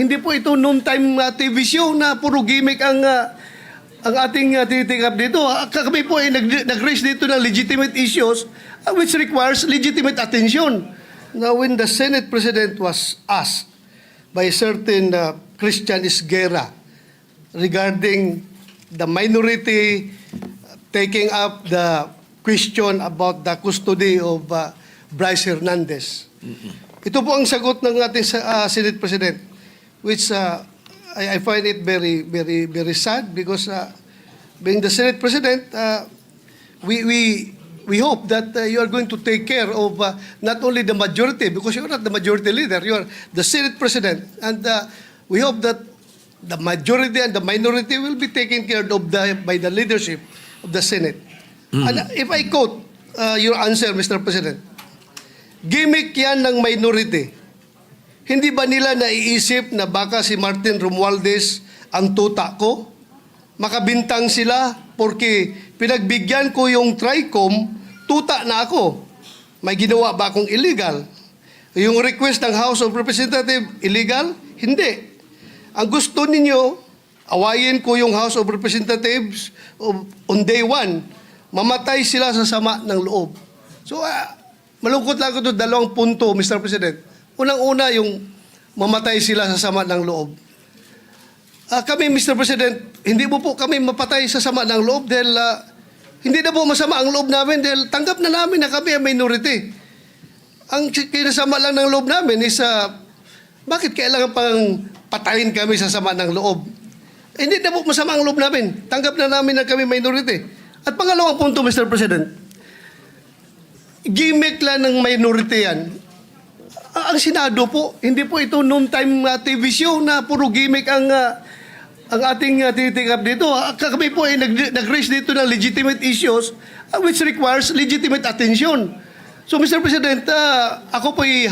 Hindi po ito noon time uh, TV show na puro gimmick ang uh, ang ating uh, tinitikap dito. Ah, Kami po ay nag- nag-raise dito ng legitimate issues uh, which requires legitimate attention. Now, when the Senate President was asked by certain uh, Christian Isguera regarding the minority uh, taking up the question about the custody of uh, Bryce Hernandez. Ito po ang sagot ng ating uh, Senate President, which uh, I, I find it very, very, very sad because uh, being the Senate President, uh, we, we, we hope that uh, you are going to take care of uh, not only the majority, because you're not the majority leader, you are the Senate President, and uh, we hope that the majority and the minority will be taken care of the, by the leadership of the Senate. And if I quote uh, your answer, Mr. President, gimmick yan ng minority. Hindi ba nila naiisip na baka si Martin Romualdez ang tuta ko? Makabintang sila porque pinagbigyan ko yung TRICOM, tuta na ako. May ginawa ba akong illegal? Yung request ng House of Representatives, illegal? Hindi. Ang gusto ninyo, awayin ko yung House of Representatives on day one. Mamatay sila sa sama ng loob. So, ah, malungkot lang ako doon, dalawang punto, Mr. President. Unang-una, yung mamatay sila sa sama ng loob. Ah, kami, Mr. President, hindi mo po kami mapatay sa sama ng loob dahil ah, hindi na po masama ang loob namin dahil tanggap na namin na kami ang minority. Ang kinasama lang ng loob namin is ah, bakit kailangan pang patayin kami sa sama ng loob? Eh, hindi na po masama ang loob namin. Tanggap na namin na kami minority. At pangalawang punto, Mr. President, gimmick lang ng minority yan. Ang Senado po, hindi po ito noon time uh, TV show na puro gimmick ang ah, ang ating uh, tinitikap dito. Ah, Kami po ay nag- nag-raise dito ng legitimate issues uh, which requires legitimate attention. So Mr. President, ah, ako po ay